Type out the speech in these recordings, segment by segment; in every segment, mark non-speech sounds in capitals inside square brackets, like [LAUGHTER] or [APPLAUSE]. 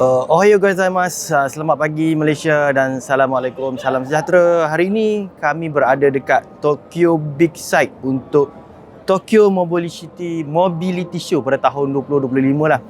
Uh, Ohayo gozaimasu. Uh, selamat pagi Malaysia dan Assalamualaikum. Salam sejahtera. Hari ini kami berada dekat Tokyo Big Sight untuk Tokyo Mobility Mobility Show pada tahun 2025 lah.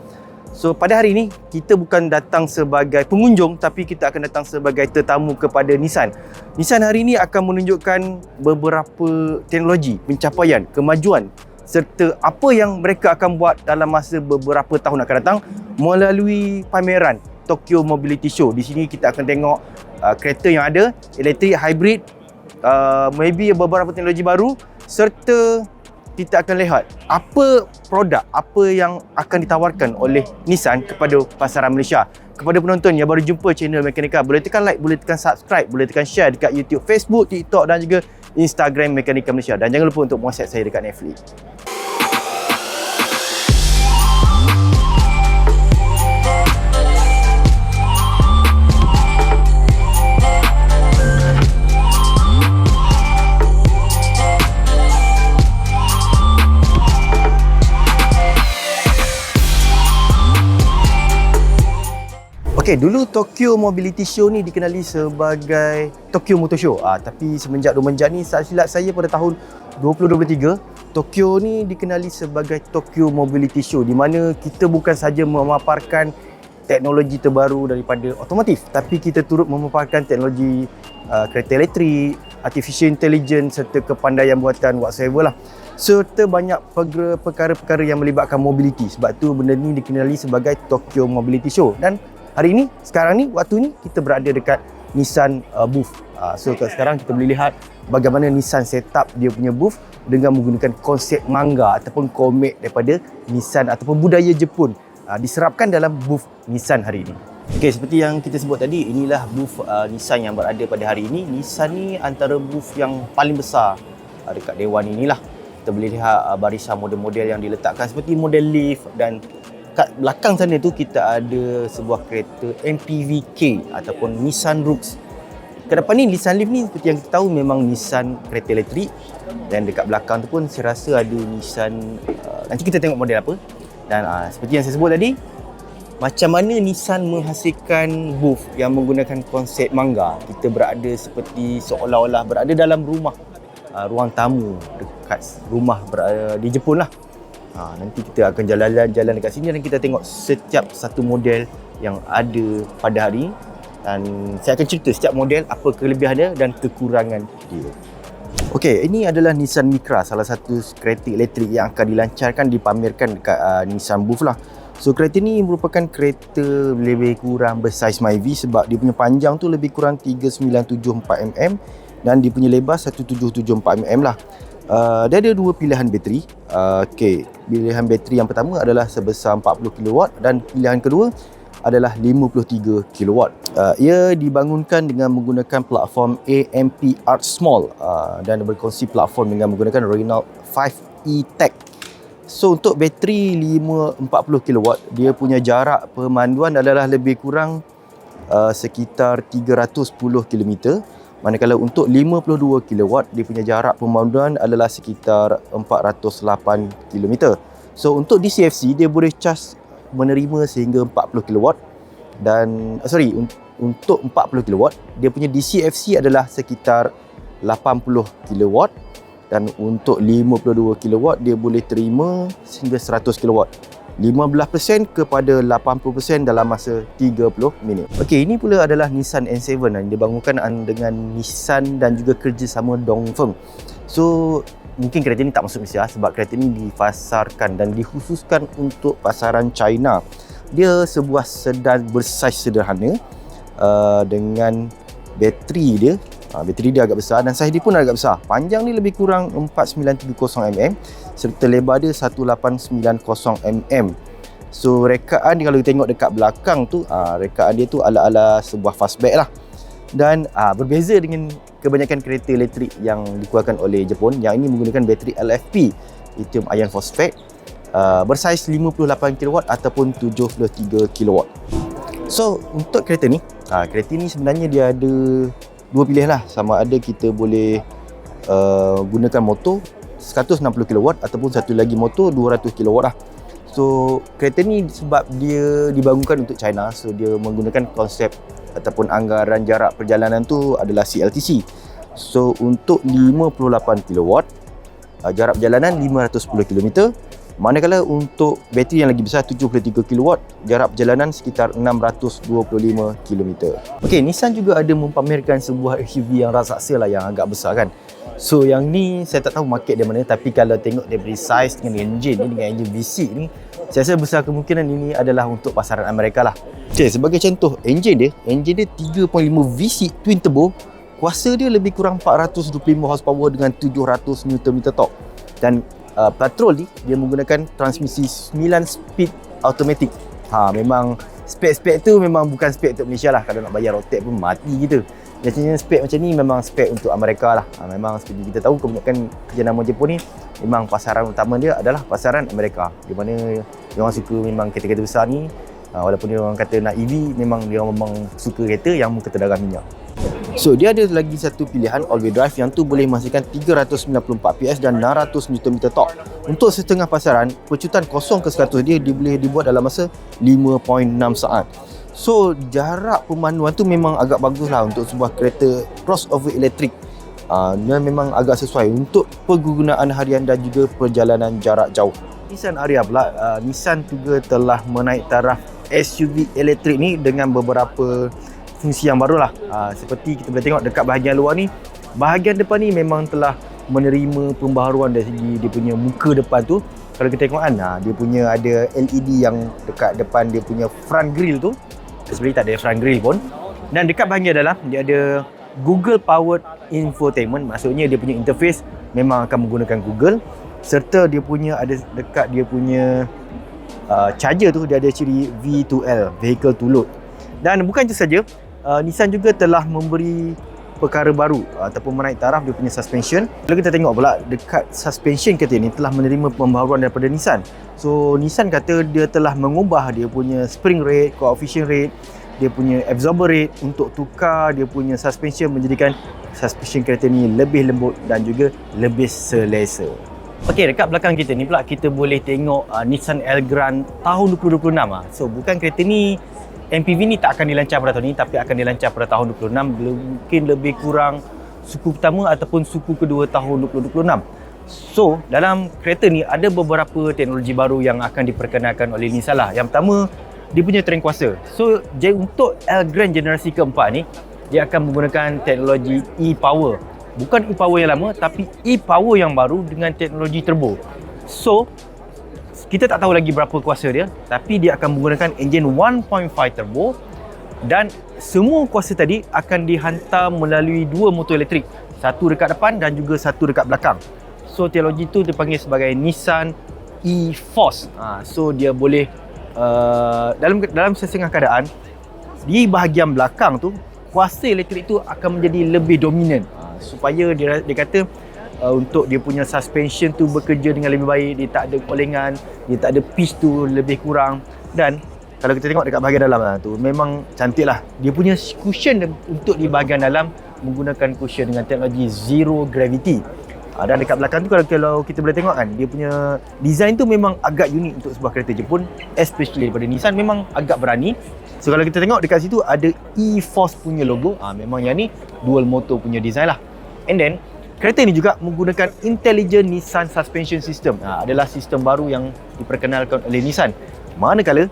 So pada hari ini kita bukan datang sebagai pengunjung tapi kita akan datang sebagai tetamu kepada Nissan. Nissan hari ini akan menunjukkan beberapa teknologi, pencapaian, kemajuan serta apa yang mereka akan buat dalam masa beberapa tahun akan datang melalui pameran Tokyo Mobility Show. Di sini kita akan tengok uh, kereta yang ada, elektrik, hybrid, uh, maybe beberapa teknologi baru serta kita akan lihat apa produk apa yang akan ditawarkan oleh Nissan kepada pasaran Malaysia. Kepada penonton yang baru jumpa channel Mekanika, boleh tekan like, boleh tekan subscribe, boleh tekan share dekat YouTube, Facebook, TikTok dan juga Instagram Mekanika Malaysia. Dan jangan lupa untuk WhatsApp saya dekat Netflix. Okey, dulu Tokyo Mobility Show ni dikenali sebagai Tokyo Motor Show. Ah, tapi semenjak Domenjak ni, saat silap saya pada tahun 2023, Tokyo ni dikenali sebagai Tokyo Mobility Show di mana kita bukan saja memaparkan teknologi terbaru daripada otomotif tapi kita turut memaparkan teknologi uh, kereta elektrik, artificial intelligence serta kepandaian buatan whatsoever lah. Serta banyak perkara-perkara yang melibatkan mobility sebab tu benda ni dikenali sebagai Tokyo Mobility Show. Dan hari ini sekarang ni waktu ni kita berada dekat Nissan uh, booth. Uh, so sekarang kita boleh lihat bagaimana Nissan set up dia punya booth dengan menggunakan konsep manga ataupun komik daripada Nissan ataupun budaya Jepun uh, diserapkan dalam booth Nissan hari ini. Okey, seperti yang kita sebut tadi, inilah booth uh, Nissan yang berada pada hari ini. Nissan ni antara booth yang paling besar uh, dekat dewan inilah. Kita boleh lihat uh, barisan model-model yang diletakkan seperti model Leaf dan kat belakang sana tu kita ada sebuah kereta MPV-K ataupun Nissan Rooks. Ke depan ni Nissan Leaf ni seperti yang kita tahu memang Nissan kereta elektrik dan dekat belakang tu pun saya rasa ada Nissan uh, nanti kita tengok model apa. Dan uh, seperti yang saya sebut tadi macam mana Nissan menghasilkan booth yang menggunakan konsep manga. Kita berada seperti seolah-olah berada dalam rumah uh, ruang tamu dekat rumah berada di Jepun lah. Ha, nanti kita akan jalan-jalan dekat sini dan kita tengok setiap satu model yang ada pada hari dan saya akan cerita setiap model apa kelebihan dan kekurangan dia. Okey, ini adalah Nissan Micra, salah satu kereta elektrik yang akan dilancarkan dipamerkan dekat uh, Nissan booth lah. So kereta ni merupakan kereta lebih kurang bersaiz Myvi sebab dia punya panjang tu lebih kurang 3974 mm dan dia punya lebar 1774 mm lah. Uh, dia ada dua pilihan bateri. Uh, okay. Pilihan bateri yang pertama adalah sebesar 40 kW dan pilihan kedua adalah 53 kW. Uh, ia dibangunkan dengan menggunakan platform AMP Art Small uh, dan berkongsi platform dengan menggunakan Renault 5e Tech. So untuk bateri 540 kW, dia punya jarak pemanduan adalah lebih kurang uh, sekitar 310 km Manakala untuk 52 kW dia punya jarak pemanduan adalah sekitar 408 km. So untuk DCFC dia boleh charge menerima sehingga 40 kW dan uh, sorry un- untuk 40 kW dia punya DCFC adalah sekitar 80 kW dan untuk 52 kW dia boleh terima sehingga 100 kW. 15% kepada 80% dalam masa 30 minit. Okey, ini pula adalah Nissan N7 yang dibangunkan dengan Nissan dan juga kerjasama Dongfeng. So, mungkin kereta ini tak masuk Malaysia sebab kereta ini difasarkan dan dikhususkan untuk pasaran China. Dia sebuah sedan bersaiz sederhana uh, dengan bateri dia Ha, bateri dia agak besar dan saiz dia pun agak besar. Panjang ni lebih kurang 4930 mm serta lebar dia 1890 mm. So rekaan dia kalau kita tengok dekat belakang tu, ha, rekaan dia tu ala-ala sebuah fastback lah. Dan ha, berbeza dengan kebanyakan kereta elektrik yang dikeluarkan oleh Jepun, yang ini menggunakan bateri LFP, lithium iron phosphate, uh, bersaiz 58 kW ataupun 73 kW. So untuk kereta ni, ha, kereta ni sebenarnya dia ada dua pilihan lah sama ada kita boleh uh, gunakan motor 160 kW ataupun satu lagi motor 200 kW lah So kereta ni sebab dia dibangunkan untuk China so dia menggunakan konsep ataupun anggaran jarak perjalanan tu adalah CLTC. So untuk 58 kW uh, jarak perjalanan 510 km manakala untuk bateri yang lagi besar 73 kW jarak perjalanan sekitar 625 km. Okey, Nissan juga ada mempamerkan sebuah SUV yang raksasa lah yang agak besar kan. So yang ni saya tak tahu market dia mana tapi kalau tengok dari size dengan engine ni dengan engine V6 ni saya rasa besar kemungkinan ini adalah untuk pasaran Amerika lah. Okay, sebagai contoh engine dia, engine dia 3.5 V6 twin turbo kuasa dia lebih kurang 425 horsepower dengan 700 Nm torque dan uh, petrol ni dia menggunakan transmisi 9 speed automatic. Ha memang spek-spek tu memang bukan spek untuk Malaysia lah. Kalau nak bayar rotek pun mati kita biasanya spek macam ni memang spek untuk Amerika lah. Ha, memang seperti kita tahu kebanyakan jenama Jepun ni memang pasaran utama dia adalah pasaran Amerika. Di mana dia orang suka memang kereta-kereta besar ni ha, walaupun dia orang kata nak EV memang dia orang memang suka kereta yang muka minyak So dia ada lagi satu pilihan all wheel drive yang tu boleh menghasilkan 394 PS dan 600 Nm torque. Untuk setengah pasaran, pecutan kosong ke 100 dia, dia boleh dibuat dalam masa 5.6 saat. So jarak pemanuan tu memang agak bagus lah untuk sebuah kereta crossover elektrik. Uh, memang agak sesuai untuk penggunaan harian dan juga perjalanan jarak jauh. Nissan Ariya pula, uh, Nissan juga telah menaik taraf SUV elektrik ni dengan beberapa fungsi yang baru lah. Uh, seperti kita boleh tengok dekat bahagian luar ni, bahagian depan ni memang telah menerima pembaharuan dari segi dia punya muka depan tu. Kalau kita tengok kan, uh, dia punya ada LED yang dekat depan dia punya front grille tu. Sebenarnya tak ada front grille pun. Dan dekat bahagian dalam dia ada Google powered infotainment. Maksudnya dia punya interface memang akan menggunakan Google. Serta dia punya ada dekat dia punya uh, charger tu dia ada ciri V2L vehicle to load. Dan bukan itu saja uh, Nissan juga telah memberi perkara baru ataupun menaik taraf dia punya suspension. Kalau kita tengok pula dekat suspension kereta ni telah menerima pembaharuan daripada Nissan. So Nissan kata dia telah mengubah dia punya spring rate, coefficient rate, dia punya absorber rate untuk tukar dia punya suspension menjadikan suspension kereta ni lebih lembut dan juga lebih selesa. Okey, dekat belakang kita ni pula kita boleh tengok uh, Nissan Elgrand tahun 2026 ah. So bukan kereta ni MPV ni tak akan dilancar pada tahun ini tapi akan dilancar pada tahun 26 mungkin lebih kurang suku pertama ataupun suku kedua tahun 2026 so dalam kereta ni ada beberapa teknologi baru yang akan diperkenalkan oleh Nissan lah yang pertama dia punya trend kuasa. So jadi untuk Elgrand generasi keempat ni dia akan menggunakan teknologi e-power. Bukan e-power yang lama tapi e-power yang baru dengan teknologi turbo. So kita tak tahu lagi berapa kuasa dia tapi dia akan menggunakan enjin 1.5 turbo dan semua kuasa tadi akan dihantar melalui dua motor elektrik satu dekat depan dan juga satu dekat belakang. So teknologi itu dipanggil sebagai Nissan e-Force. Ha, so dia boleh uh, dalam dalam sesengah keadaan di bahagian belakang tu kuasa elektrik itu akan menjadi lebih dominan. Ha, supaya dia dia kata uh, untuk dia punya suspension tu bekerja dengan lebih baik dia tak ada kolengan dia tak ada pitch tu lebih kurang. Dan kalau kita tengok dekat bahagian dalam lah, tu memang cantik lah. Dia punya cushion untuk di bahagian dalam menggunakan cushion dengan teknologi zero gravity. Uh, dan dekat belakang tu kalau, kalau kita boleh tengok kan dia punya design tu memang agak unik untuk sebuah kereta Jepun especially daripada Nissan memang agak berani. So kalau kita tengok dekat situ ada e-force punya logo. Uh, memang yang ni dual motor punya design lah. And then Kereta ini juga menggunakan Intelligent Nissan Suspension System. Ha, adalah sistem baru yang diperkenalkan oleh Nissan. Manakala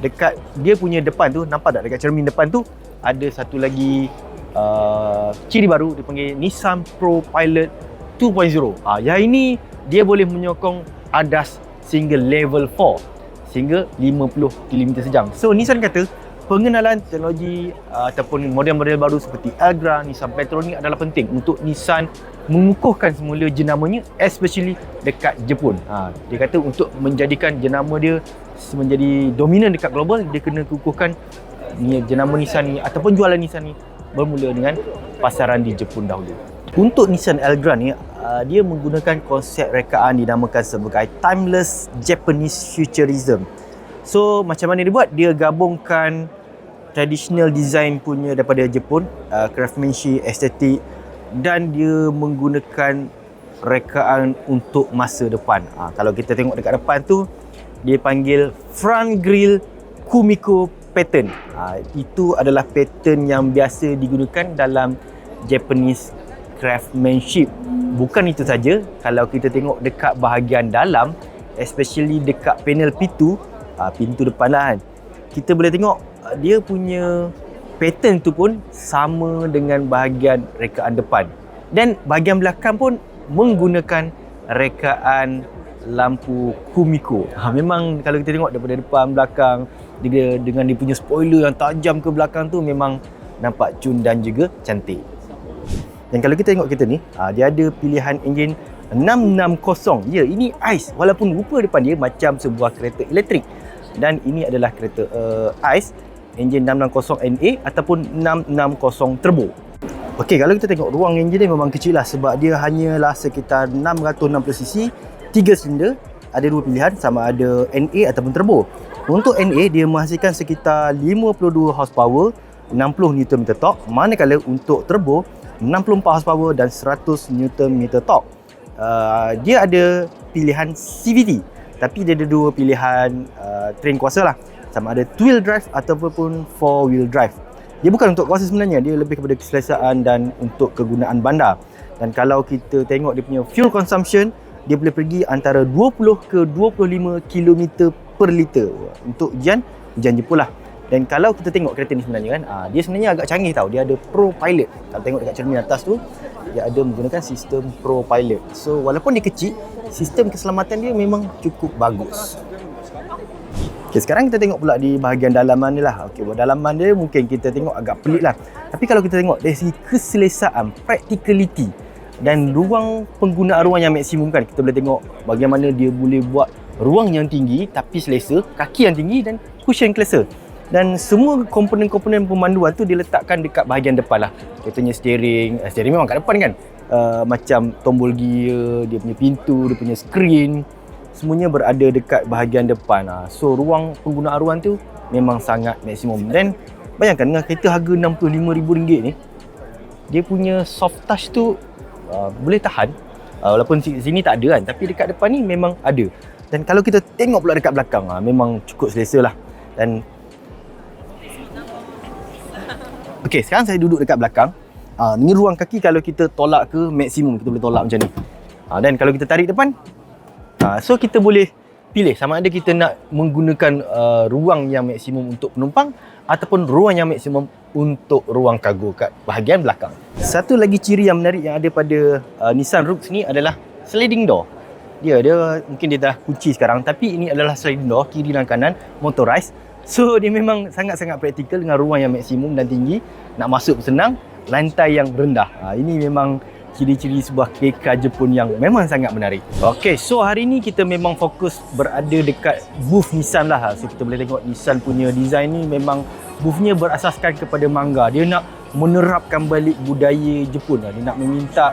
dekat dia punya depan tu, nampak tak dekat cermin depan tu ada satu lagi uh, ciri baru dipanggil Nissan Pro Pilot 2.0. Ha, yang ini dia boleh menyokong ADAS single level 4 sehingga 50 km sejam. So Nissan kata pengenalan teknologi uh, ataupun model-model baru seperti Elgrand, Nissan Petrol ni adalah penting untuk Nissan mengukuhkan semula jenamanya especially dekat Jepun. Ha, dia kata untuk menjadikan jenama dia menjadi dominan dekat global dia kena kukuhkan ni jenama Nissan ni ataupun jualan Nissan ni bermula dengan pasaran di Jepun dahulu. Untuk Nissan Elgrand ni uh, dia menggunakan konsep rekaan dinamakan sebagai timeless Japanese futurism. So macam mana dia buat? Dia gabungkan traditional design punya daripada Jepun, uh, craftsmanship, estetik dan dia menggunakan rekaan untuk masa depan. Ha, kalau kita tengok dekat depan tu, dia panggil front grille Kumiko pattern. Ha, itu adalah pattern yang biasa digunakan dalam Japanese craftsmanship. Bukan itu saja, kalau kita tengok dekat bahagian dalam, especially dekat panel pintu, ha, pintu depan lah kan, kita boleh tengok dia punya pattern tu pun sama dengan bahagian rekaan depan. Dan bahagian belakang pun menggunakan rekaan lampu Kumiko. Ha, memang kalau kita tengok daripada depan belakang dia dengan dia punya spoiler yang tajam ke belakang tu memang nampak cun dan juga cantik. Dan kalau kita tengok kereta ni, ha, dia ada pilihan enjin 660. Ya, ini ICE walaupun rupa depan dia macam sebuah kereta elektrik. Dan ini adalah kereta uh, ICE enjin 660NA ataupun 660 turbo. Okey, kalau kita tengok ruang enjin dia memang kecil lah sebab dia hanyalah sekitar 660cc 3 silinder ada dua pilihan sama ada NA ataupun turbo. Untuk NA dia menghasilkan sekitar 52 horsepower, 60 Nm torque, manakala untuk turbo 64 horsepower dan 100 Nm torque. Uh, dia ada pilihan CVT tapi dia ada dua pilihan uh, train kuasa lah sama ada two wheel drive ataupun four wheel drive. Dia bukan untuk kuasa sebenarnya, dia lebih kepada keselesaan dan untuk kegunaan bandar. Dan kalau kita tengok dia punya fuel consumption, dia boleh pergi antara 20 ke 25 km per liter. Untuk ujian ujian Jepun lah dan kalau kita tengok kereta ni sebenarnya kan ah, dia sebenarnya agak canggih tau. Dia ada Pro Pilot. Kalau tengok dekat cermin atas tu dia ada menggunakan sistem Pro Pilot. So walaupun dia kecil sistem keselamatan dia memang cukup bagus Okay, sekarang kita tengok pula di bahagian dalaman ni lah. Okay, buat dalaman dia mungkin kita tengok agak pelik lah. Tapi kalau kita tengok dari segi keselesaan, practicality, dan ruang penggunaan ruang yang maksimum kan kita boleh tengok bagaimana dia boleh buat ruang yang tinggi tapi selesa kaki yang tinggi dan cushion kelesa dan semua komponen-komponen pemanduan tu diletakkan dekat bahagian depan lah contohnya steering uh, steering memang kat depan kan uh, macam tombol gear dia punya pintu dia punya screen semuanya berada dekat bahagian depan lah. so ruang penggunaan ruang tu memang sangat maksimum dan bayangkan dengan kereta harga RM65,000 ni dia punya soft touch tu uh, boleh tahan uh, walaupun sini tak ada kan tapi dekat depan ni memang ada dan kalau kita tengok pula dekat belakang uh, memang cukup selesa lah dan Okey, sekarang saya duduk dekat belakang. Uh, ni ruang kaki kalau kita tolak ke maksimum kita boleh tolak macam ni. Uh, dan kalau kita tarik depan, uh, so kita boleh pilih sama ada kita nak menggunakan uh, ruang yang maksimum untuk penumpang ataupun ruang yang maksimum untuk ruang kargo kat bahagian belakang. Satu lagi ciri yang menarik yang ada pada uh, Nissan Rooks ni adalah sliding door. Dia dia mungkin dia dah kunci sekarang tapi ini adalah sliding door kiri dan kanan motorized. So dia memang sangat-sangat praktikal dengan ruang yang maksimum dan tinggi. Nak masuk senang, lantai yang rendah. Ha, ini memang ciri-ciri sebuah KK Jepun yang memang sangat menarik. Okay, so hari ni kita memang fokus berada dekat booth Nissan lah. So kita boleh tengok Nissan punya design ni memang boothnya berasaskan kepada manga. Dia nak menerapkan balik budaya Jepun. Dia nak meminta,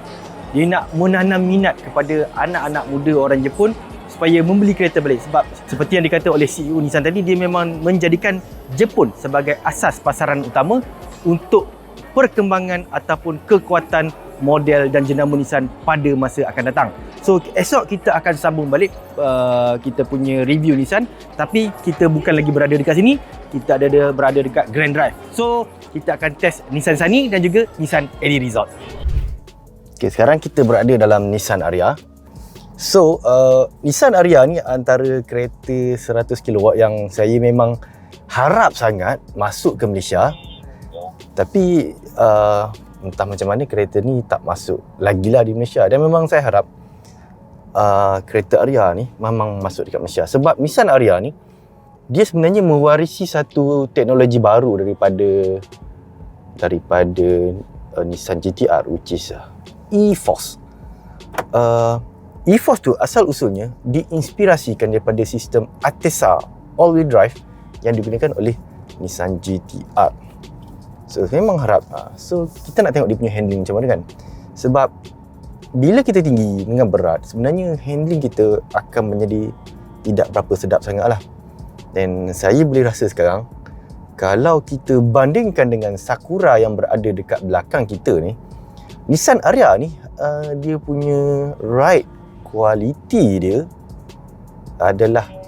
dia nak menanam minat kepada anak-anak muda orang Jepun supaya membeli kereta balik. Sebab seperti yang dikata oleh CEO Nissan tadi, dia memang menjadikan Jepun sebagai asas pasaran utama untuk perkembangan ataupun kekuatan model dan jenama Nissan pada masa akan datang. So esok kita akan sambung balik uh, kita punya review Nissan tapi kita bukan lagi berada dekat sini, kita ada berada dekat Grand Drive. So kita akan test Nissan Sunny dan juga Nissan Eddy Resort. Okay, sekarang kita berada dalam Nissan Ariya. So, uh, Nissan Ariya ni antara kereta 100 kW yang saya memang harap sangat masuk ke Malaysia. Tapi uh, entah macam mana kereta ni tak masuk lagi lah di Malaysia. Dan memang saya harap uh, kereta Aria ni memang masuk dekat Malaysia. Sebab Nissan Aria ni dia sebenarnya mewarisi satu teknologi baru daripada daripada uh, Nissan GTR which is uh, E-Force. Uh, E-Force tu asal usulnya diinspirasikan daripada sistem Atesa all-wheel drive yang digunakan oleh Nissan GTR Memang harap uh, So kita nak tengok dia punya handling macam mana kan? Sebab Bila kita tinggi dengan berat Sebenarnya handling kita akan menjadi Tidak berapa sedap sangat lah Dan saya boleh rasa sekarang Kalau kita bandingkan dengan Sakura yang berada dekat belakang kita ni Nissan Ariya ni uh, Dia punya ride quality dia Adalah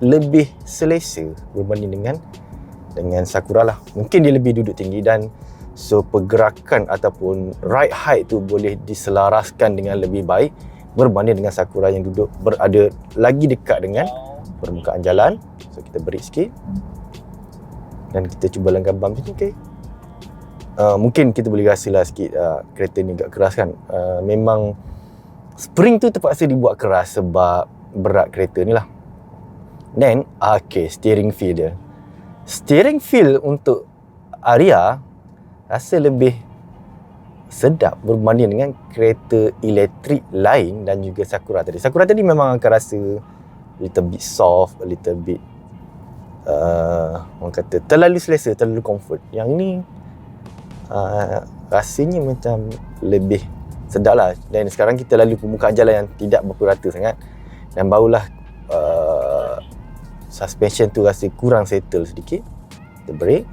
lebih selesa berbanding dengan dengan Sakura lah. Mungkin dia lebih duduk tinggi dan so pergerakan ataupun ride height tu boleh diselaraskan dengan lebih baik berbanding dengan Sakura yang duduk berada lagi dekat dengan permukaan jalan. So kita beri sikit. Dan kita cuba langgar bump sini okey. Uh, mungkin kita boleh rasalah sikit uh, kereta ni agak keras kan. Uh, memang spring tu terpaksa dibuat keras sebab berat kereta ni lah. Then, okay, steering feel dia. Steering feel untuk Aria rasa lebih sedap berbanding dengan kereta elektrik lain dan juga Sakura tadi. Sakura tadi memang akan rasa little bit soft, a little bit uh, orang kata terlalu selesa, terlalu comfort. Yang ni uh, rasanya macam lebih sedap lah. Dan sekarang kita lalu permukaan jalan yang tidak berapa rata sangat dan barulah uh, suspension tu rasa kurang settle sedikit. Kita brake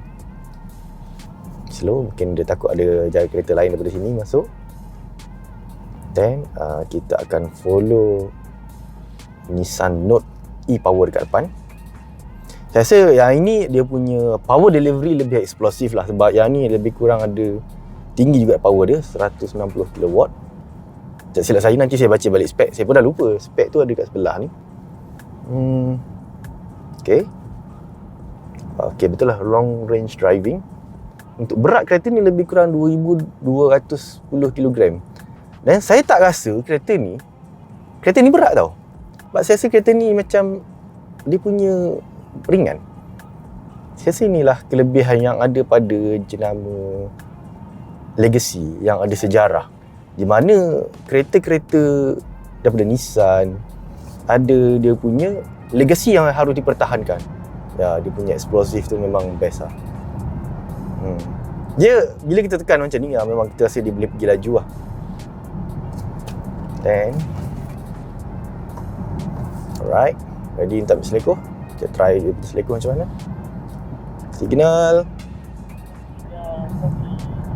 slow mungkin dia takut ada jalan kereta lain daripada sini masuk. Then uh, kita akan follow Nissan Note e-Power dekat depan. Saya rasa yang ini dia punya power delivery lebih eksplosif lah sebab yang ni lebih kurang ada tinggi juga power dia 190 kW tak silap saya nanti saya baca balik spek. Saya pun dah lupa spek tu ada kat sebelah ni. Hmm. Ok ok betul lah long range driving untuk berat kereta ni lebih kurang 2210 kg. Dan saya tak rasa kereta ni kereta ni berat tau. Sebab saya rasa kereta ni macam dia punya ringan. Saya rasa inilah kelebihan yang ada pada jenama legacy yang ada sejarah. Di mana kereta-kereta daripada Nissan ada dia punya legacy yang harus dipertahankan. Ya, dia punya explosive tu memang best lah. Hmm. Dia bila kita tekan macam ni ya, memang kita rasa dia boleh pergi laju lah. Then Alright Ready untuk berselekuh Kita try berselekuh macam mana Signal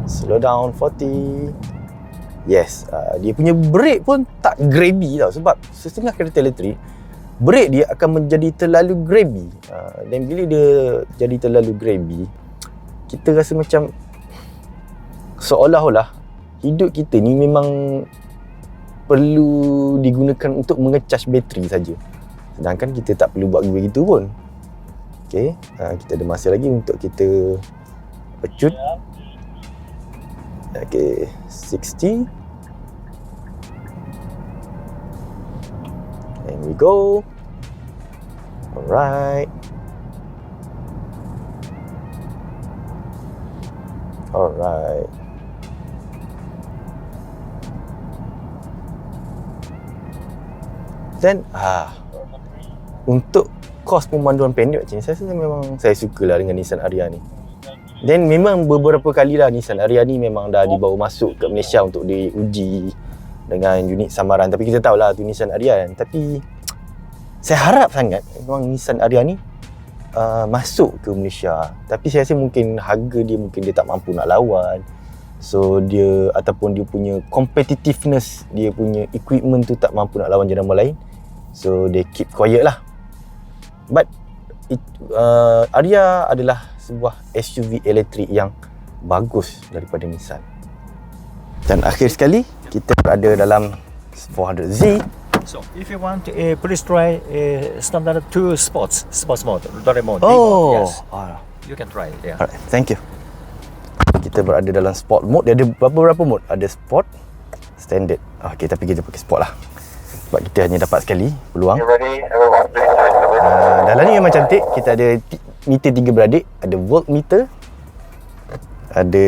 Slow down 40 Yes uh, Dia punya brake pun tak grabby tau Sebab setengah kereta elektrik Brake dia akan menjadi terlalu grabby uh, Dan bila dia jadi terlalu grabby kita rasa macam seolah-olah hidup kita ni memang perlu digunakan untuk mengecas bateri saja. Sedangkan kita tak perlu buat begitu pun. Okey, ha, kita ada masa lagi untuk kita pecut. Okey, 60. And we go. Alright. Alright. Then ah untuk kos pemanduan pendek macam ni saya rasa memang saya suka lah dengan Nissan Ariya ni. Then memang beberapa kali lah Nissan Ariya ni memang dah dibawa masuk ke Malaysia untuk diuji dengan unit samaran. Tapi kita tahu lah tu Nissan Ariya kan. Tapi saya harap sangat memang Nissan Ariya ni uh, masuk ke Malaysia. Tapi saya rasa mungkin harga dia mungkin dia tak mampu nak lawan. So dia ataupun dia punya competitiveness dia punya equipment tu tak mampu nak lawan jenama lain. So they keep quiet lah. But it, uh, Aria adalah sebuah SUV elektrik yang bagus daripada Nissan. Dan akhir sekali kita berada dalam 400Z So if you want, uh, please try uh, standard two sports, sports mode, Doraemon. Oh, yes. ah, You can try. Yeah. Alright, thank you. Kita berada dalam sport mode. Dia ada berapa-berapa mode? Ada sport, standard. Ah, okay, tapi kita pakai sport lah. Sebab kita hanya dapat sekali peluang. Uh, dalam ni memang cantik. Kita ada meter tiga beradik. Ada voltmeter. Ada...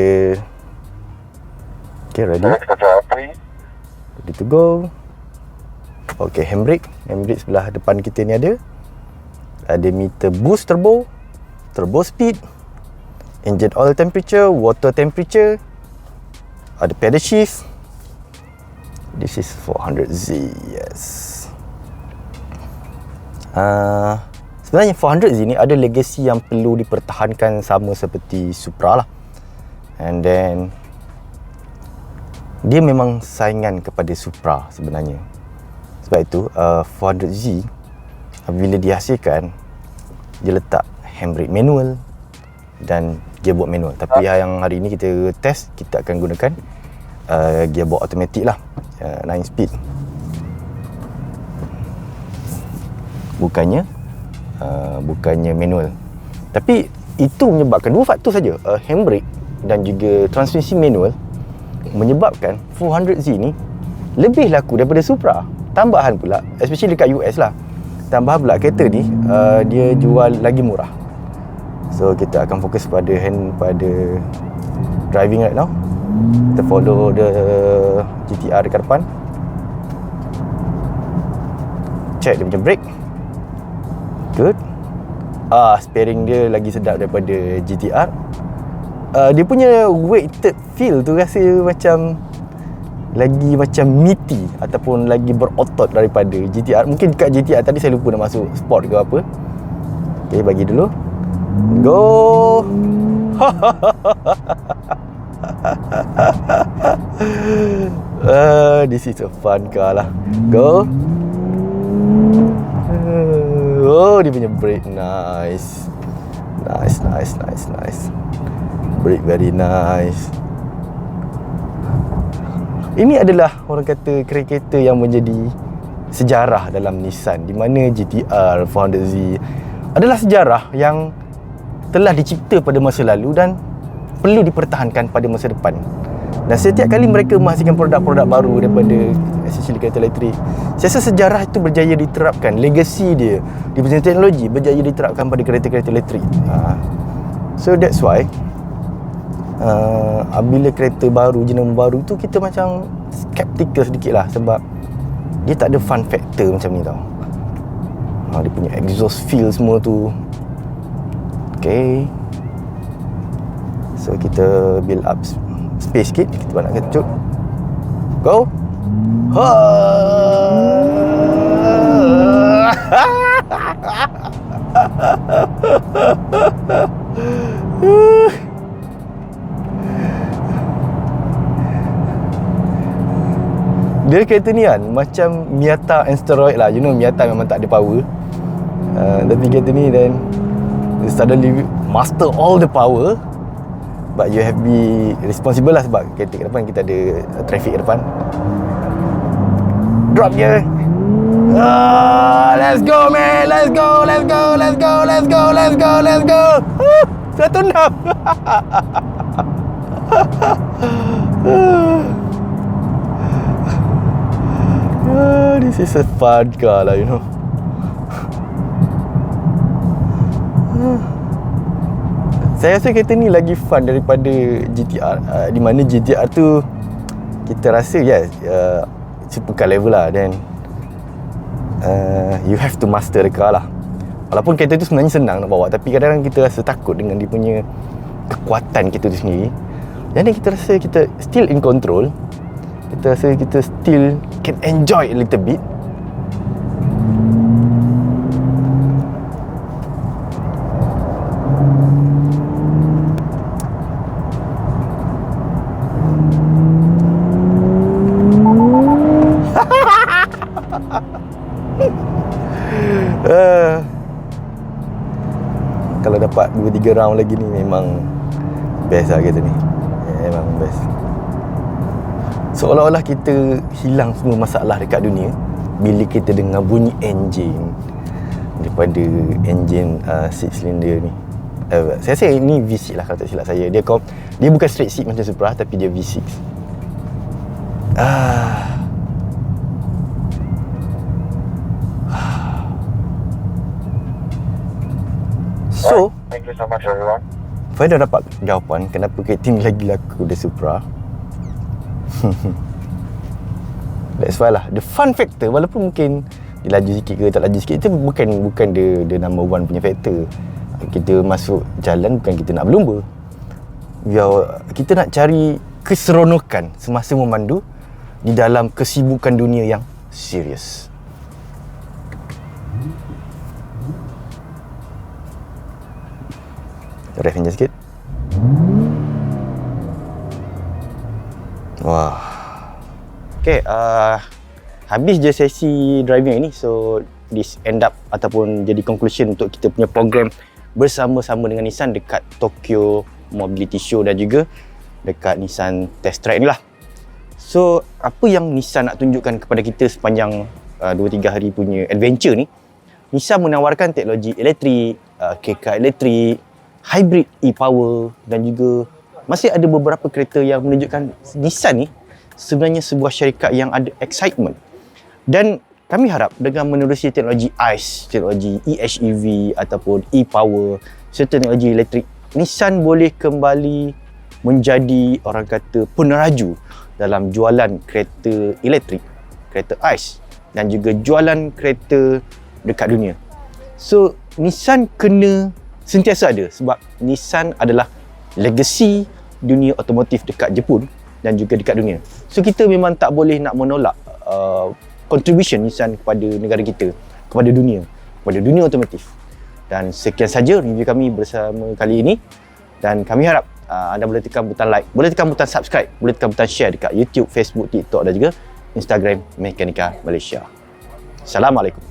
Okay, ready? Next control, please. Ready to go. Okay, handbrake. Handbrake sebelah depan kita ni ada. Ada meter boost turbo. Turbo speed. Engine oil temperature. Water temperature. Ada pedal shift. This is 400Z. Yes. Uh, sebenarnya 400Z ni ada legacy yang perlu dipertahankan sama seperti Supra lah. And then dia memang saingan kepada Supra sebenarnya. Sebab itu uh, 400Z apabila dihasilkan dia letak handbrake manual dan gearbox manual. Tapi yang hari ini kita test kita akan gunakan uh, gearbox automatic lah. Uh, 9 speed. Bukannya uh, bukannya manual. Tapi itu menyebabkan dua faktor saja. Uh, handbrake dan juga transmisi manual menyebabkan 400Z ni lebih laku daripada Supra. Tambahan pula especially dekat US lah. Tambahan pula kereta ni uh, dia jual lagi murah. So kita akan fokus pada hand pada driving right now. Kita follow the GTR dekat depan. Check dia punya brake. Good. Ah steering dia lagi sedap daripada GTR uh, dia punya weighted feel tu rasa macam lagi macam meaty ataupun lagi berotot daripada GTR mungkin dekat GTR tadi saya lupa nak masuk sport ke apa ok bagi dulu go uh, [LAUGHS] this is a fun car lah go Oh, dia punya brake nice. Nice, nice, nice, nice. Brake very nice. Ini adalah orang kata kereta yang menjadi sejarah dalam Nissan di mana GTR 400Z adalah sejarah yang telah dicipta pada masa lalu dan perlu dipertahankan pada masa depan. Dan setiap kali mereka menghasilkan produk-produk baru daripada especially kereta elektrik, saya rasa sejarah itu berjaya diterapkan. Legacy dia, di punya teknologi berjaya diterapkan pada kereta-kereta elektrik. Ha. So that's why uh, apabila kereta baru, jenama baru tu kita macam skeptical sedikit lah sebab dia tak ada fun factor macam ni tau. Ha, dia punya exhaust feel semua tu. Okay. So kita build up space sikit kita nak kecut go ha [LAUGHS] dia kereta ni kan macam Miata and steroid lah. You know Miata memang tak ada power. Uh, tapi kereta ni then suddenly master all the power. But you have be responsible lah sebab kereta kat depan kita ada uh, traffic kat depan. Drop je ah, let's go man. Let's go let's go let's go let's go let's go let's go. [LAUGHS] Uh, [LAUGHS] 106 Ah, this is a fun car lah you know. Saya rasa kereta ni lagi fun daripada GTR uh, Di mana GTR tu Kita rasa yes uh, Supercar level lah Dan uh, You have to master the car lah. Walaupun kereta tu sebenarnya senang nak bawa Tapi kadang-kadang kita rasa takut dengan dia punya Kekuatan kita tu sendiri. Jadi kita rasa kita still in control. Kita rasa kita still can enjoy a little bit. Uh, [LAUGHS] kalau dapat 2-3 round lagi ni memang best lah kereta ni. Memang best seolah-olah kita hilang semua masalah dekat dunia bila kita dengar bunyi enjin daripada enjin uh, 6 cylinder ni uh, saya rasa ini V6 lah kalau tak silap saya dia kom- dia bukan straight 6 macam Supra tapi dia V6 ah So, Thank you so much, everyone. saya dah dapat jawapan kenapa kereta ni lagi laku dari Supra. [LAUGHS] That's why lah. The fun factor walaupun mungkin dia laju sikit ke tak laju sikit itu bukan bukan dia the number one punya factor. Kita masuk jalan bukan kita nak berlumba. Ya, kita nak cari keseronokan semasa memandu di dalam kesibukan dunia yang serius. Ref sikit. Okay, uh, habis je sesi driving ini. So, this end up ataupun jadi conclusion untuk kita punya program bersama-sama dengan Nissan dekat Tokyo Mobility Show dan juga dekat Nissan Test Track ni lah. So, apa yang Nissan nak tunjukkan kepada kita sepanjang uh, 2-3 hari punya adventure ni, Nissan menawarkan teknologi elektrik, uh, KK elektrik, hybrid e-power dan juga masih ada beberapa kereta yang menunjukkan Nissan ni sebenarnya sebuah syarikat yang ada excitement. Dan kami harap dengan menerusi teknologi ICE, teknologi EHEV ataupun e-power serta teknologi elektrik, Nissan boleh kembali menjadi orang kata peneraju dalam jualan kereta elektrik, kereta ICE dan juga jualan kereta dekat dunia. So, Nissan kena sentiasa ada sebab Nissan adalah legacy dunia otomotif dekat Jepun dan juga dekat dunia. So kita memang tak boleh nak menolak uh, contribution Nissan kepada negara kita, kepada dunia, kepada dunia otomotif. Dan sekian saja review kami bersama kali ini dan kami harap uh, anda boleh tekan butang like, boleh tekan butang subscribe, boleh tekan butang share dekat YouTube, Facebook, TikTok dan juga Instagram Mekanika Malaysia. Assalamualaikum.